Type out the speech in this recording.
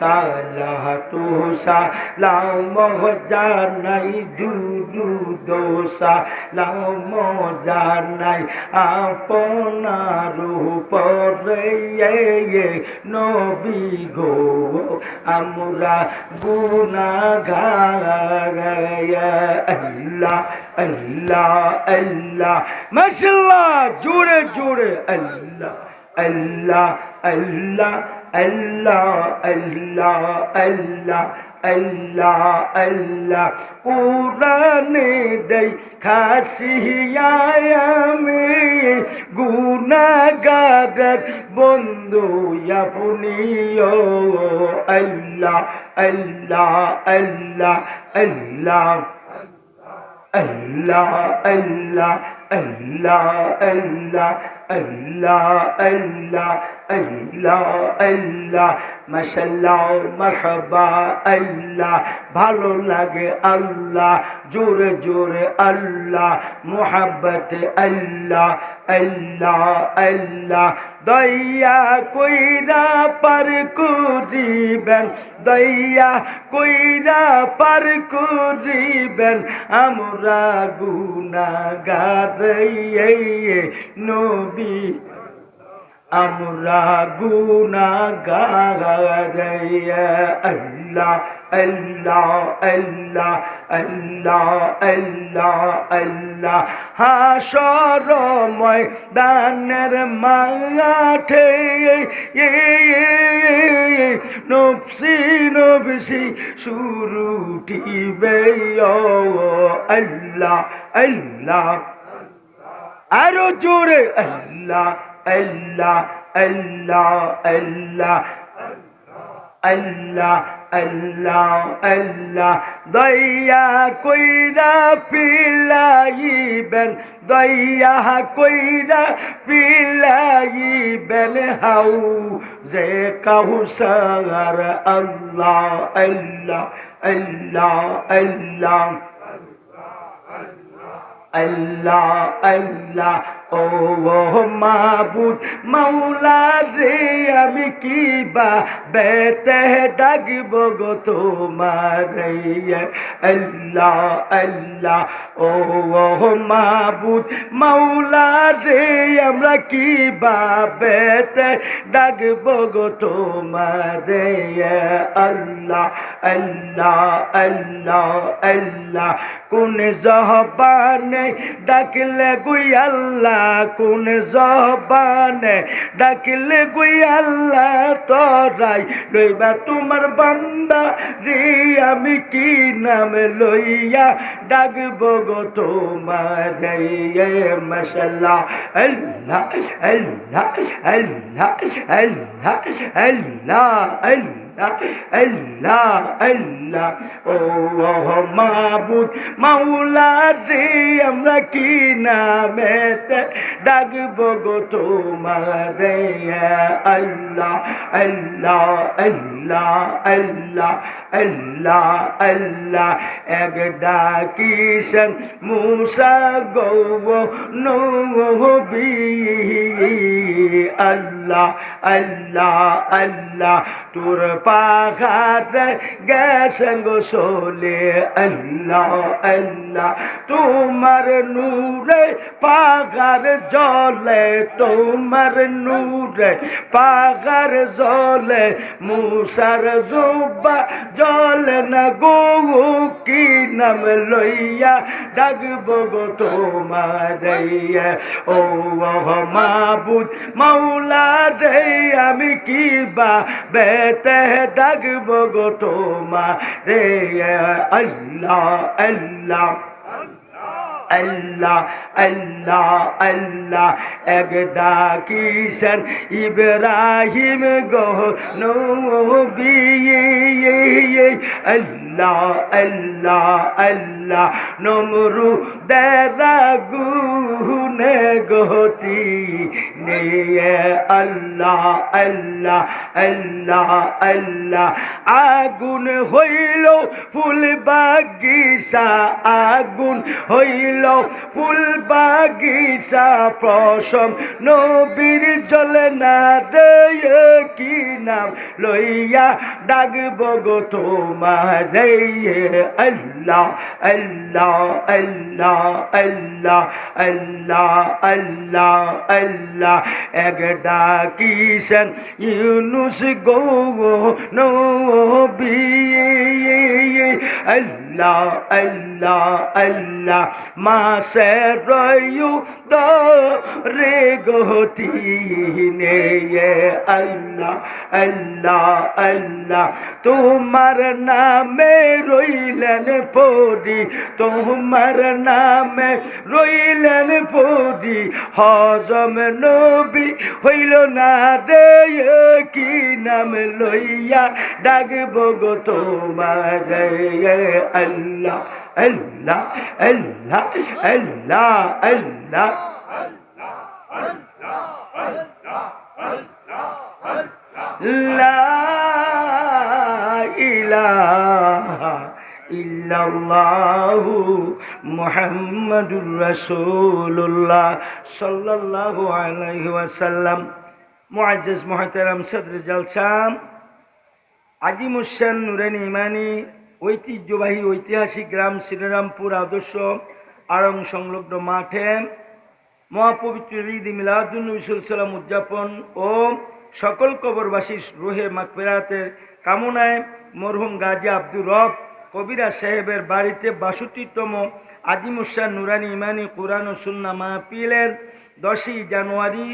সালাহ তু সালাম জানাই দুরু দোসা লাম জানাই আপনার উপরে নবী গো, আমরা গুনাগার আল্লাহ আল্লাহ আল্লাহ মাশাল্লাহ জোরে জোরে, আল্লাহ। Allah, Allah, Allah, Allah, Allah, আল্লাহ আল্লাহ। পুরানে দেই খাসিয়ায় আমি গুণাগারের বন্ধু আপনি আল্লাহ আল্লাহ আল্লাহ আল্লাহ আল্লাহ আল্লাহ। আল্লাহ আল্লাহ আল্লাহ আল্লাহ আল্লাহ আল্লাহ। মাশাল্লাহ মারহাবা, আল্লাহ। ভালো লাগে আল্লাহ, জোরে জোরে আল্লাহ। মোহাব্বত আল্লাহ আল্লাহ আল্লাহ। দয়া কইরা পার করিবেন, দয়া কইরা পার করিবেন। আমরা গুনাগার নবী। আমরা গুনাগার আল্লাহ আল্লাহ আল্লাহ আল্লাহ আল্লাহ আল্লাহ। হাসরময় দানের মাঠে নফসি নফসি শুরুটিবে আল্লাহ আল্লাহ। আরও জোরে আল্লাহ আল্লাহ আল্লাহ আল্লাহ আল্লাহ আল্লাহ আল্লাহ দয়া কইরা পিলাইবেন দয়া কইরা পিলাইবেন হাউ যে কাহুসার আল্লাহ আল্লাহ আল্লাহ আল্লাহ আল্লাহ আল্লাহ। ও মাবুদ মাওলা রে, আমি কি বা বেতে ডাকব গো তোমার? আল্লাহ আল্লাহ, ও মাবুদ মাওলা রে, আমরা কি বা বেতে ডাকব গো তোমার? আল্লাহ আল্লাহ আল্লাহ আল্লাহ, কোন জহবানে ডাকলে গুই আল্লাহ? কোন জবানে ডাকলে গুই আল্লাহ তরাই লইবা তোমার বান্দা রে, আমি কি নাম লইয়া ডাকব গো তোমার? মশাল্লাহ আল্লাহ আল্লাহ আল্লাহ আল্লাহ আল্লাহ আল্লাহ আল্লাহ আল্লাহ, ও মাবুদ মাওলা রে আমরা কি নামেতে ডাকব গো তোমার? আল্লাহ আল্লাহ আল্লাহ আল্লাহ আল্লাহ আল্লাহ, এক ডাকিসন মুসা গৌ নবী, আল্লাহ আল্লাহ আল্লাহ, তোর পাহাড় গেছেন গোসলে আল্লাহ আল্লাহ। আল্লাহ, তোমার নূরে পাগার জলে, তোমার নূরে পাগার জলে, মুসার জুব্বা জলে না গো কি নাম লইয়া ডাকব গো তোমার ও মাবুদ মাওলা রে, আমি কি বা বেতে ডাকব গো তোমা রে আল্লাহ আল্লাহ। আল্লাহ আল্লাহ আল্লাহ, এক ডাকিছেন ইব্রাহিম আল্লাহ আল্লাহ আল্লাহ নমরু দেরাগুনে গতি নিয়ে আল্লাহ আল্লাহ আল্লাহ আল্লাহ, আগুন হইল ফুল বাগিচা আগুন হইল ফুল বাগিচা প্রসম। নবীর জলে না রে কি নাম? লইয়া ডাকব গো তোমার আল্লাহ আল্লাহ আল্লাহ আল্লাহ আল্লাহ আল্লাহ আল্লাহ। এক ডাকিছেন ইউনুস গো, নবী, আল্লাহ আল্লাহ আল্লাহ মাসে রয়ু রে গতি নে আল্লাহ আল্লাহ আল্লাহ। তোমার নামে রইলেন পরি, তোমার নামে রইলেন পরি। হজম নবী হইল না রে কি নাম লইয়া ডাকব গো তোমার আল্লাহ আল্লাহ আল্লাহ আল্লাহ আল্লাহ। লা ইলাহা ইল্লাল্লাহু মুহাম্মাদুর রাসূলুল্লাহ সাল্লাল্লাহু আলাইহি ওয়াসাল্লাম। মুআজ্জাজ মুহতারাম সদর জালসাম। আজিম হোসেন নুরানি ইমানি, ঐতিহ্যবাহী ঐতিহাসিক গ্রাম শ্রীরামপুর আদর্শ আড়ং সংলগ্ন মাঠে মহাপবিত্র ঈদ মিলাদুলনবী সাল্লাম উদযাপন ও সকল কবরবাসীর রোহে মাকফেরাতের কামনায় মরহুম গাজী আব্দুর রব কবিরা সাহেবের বাড়িতে বাষট্টিতম আজিম হোসেন নুরানি ইমানি কোরআন ও সুন্না মাহপিলের দশই জানুয়ারি